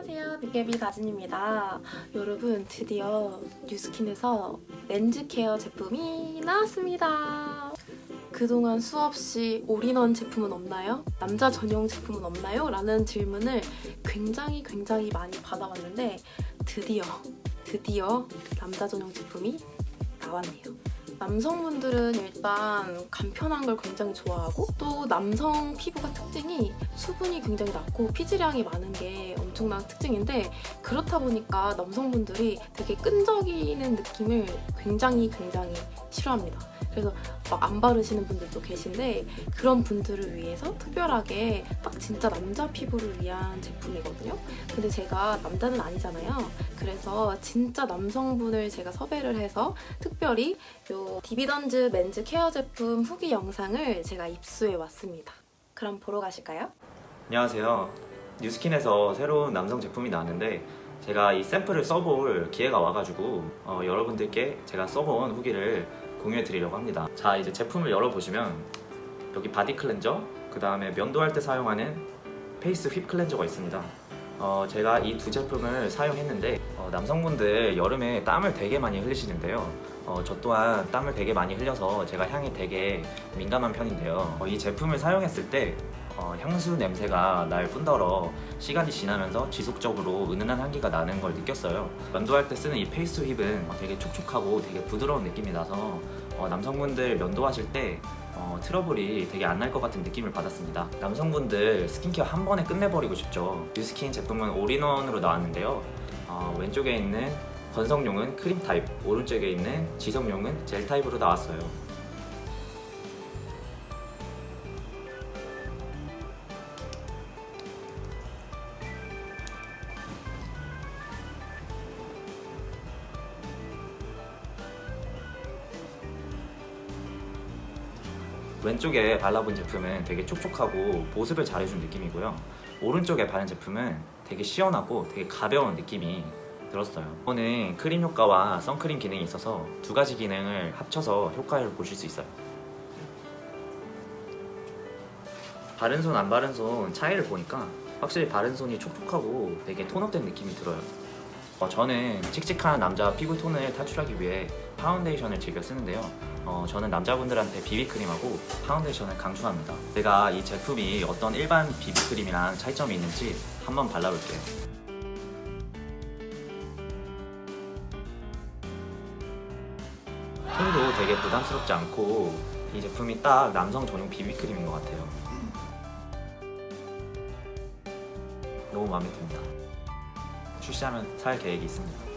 안녕하세요. 빅개비 다진입니다. 여러분 드디어 뉴스킨에서 렌즈 케어 제품이 나왔습니다. 그동안 수없이 올인원 제품은 없나요? 남자 전용 제품은 없나요? 라는 질문을 굉장히 굉장히 많이 받아왔는데 드디어 드디어 남자 전용 제품이 나왔네요. 남성분들은 일단 간편한 걸 굉장히 좋아하고 또 남성 피부가 특징이 수분이 굉장히 낮고 피지량이 많은 게 엄청난 특징인데 그렇다 보니까 남성분들이 되게 끈적이는 느낌을 굉장히 굉장히 싫어합니다. 그래서 막 안 바르시는 분들도 계신데 그런 분들을 위해서 특별하게 딱 진짜 남자 피부를 위한 제품이거든요. 근데 제가 남자는 아니잖아요. 그래서 진짜 남성분을 제가 섭외를 해서 특별히 요 디비던즈 맨즈 케어 제품 후기 영상을 제가 입수해 왔습니다. 그럼 보러 가실까요? 안녕하세요. 뉴스킨에서 새로운 남성 제품이 나왔는데 제가 이 샘플을 써볼 기회가 와가지고 어, 여러분들께 제가 써본 후기를 공유해 드리려고 합니다. 자 이제 제품을 열어보시면 여기 바디 클렌저 그 다음에 면도할 때 사용하는 페이스 휩 클렌저가 있습니다. 어, 제가 이 두 제품을 사용했는데 어, 남성분들 여름에 땀을 되게 많이 흘리시는데요. 어, 저 또한 땀을 되게 많이 흘려서 제가 향이 되게 민감한 편인데요. 어, 이 제품을 사용했을 때 어, 향수 냄새가 날 뿐더러 시간이 지나면서 지속적으로 은은한 향기가 나는 걸 느꼈어요. 면도할 때 쓰는 이 페이스 어, 되게 촉촉하고 되게 부드러운 느낌이 나서 어, 남성분들 면도하실 때 어, 트러블이 되게 안 날 것 같은 느낌을 받았습니다. 남성분들 스킨케어 한 번에 끝내버리고 싶죠. 뉴스킨 제품은 올인원으로 나왔는데요. 어, 왼쪽에 있는 건성용은 크림 타입, 오른쪽에 있는 지성용은 젤 타입으로 나왔어요. 왼쪽에 발라본 제품은 되게 촉촉하고 보습을 잘해준 느낌이고요. 오른쪽에 바른 제품은 되게 시원하고 되게 가벼운 느낌이 들었어요. 이거는 크림 효과와 선크림 기능이 있어서 두 가지 기능을 합쳐서 효과를 보실 수 있어요. 바른 손, 안 바른 손 차이를 보니까 확실히 바른 손이 촉촉하고 되게 톤업된 느낌이 들어요. 어, 저는 칙칙한 남자 피부 톤을 탈출하기 위해 파운데이션을 즐겨 쓰는데요. 어, 저는 남자분들한테 비비크림하고 파운데이션을 강추합니다. 제가 이 제품이 어떤 일반 비비크림이랑 차이점이 있는지 한번 발라볼게요. 톤도 되게 부담스럽지 않고 이 제품이 딱 남성 전용 비비크림인 것 같아요. 너무 마음에 듭니다. 출시하면 살 계획이 있습니다.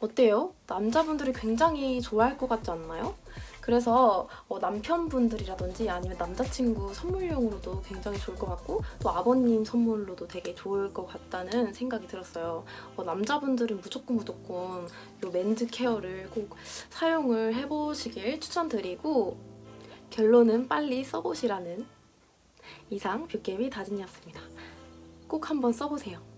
어때요? 남자분들이 굉장히 좋아할 것 같지 않나요? 그래서 어, 남편분들이라든지 아니면 남자친구 선물용으로도 굉장히 좋을 것 같고 또 아버님 선물로도 되게 좋을 것 같다는 생각이 들었어요. 어, 남자분들은 무조건 무조건 이 맨즈 케어를 꼭 사용을 해보시길 추천드리고 결론은 빨리 써보시라는 이상 뷰게비 다진이었습니다. 꼭 한번 써보세요.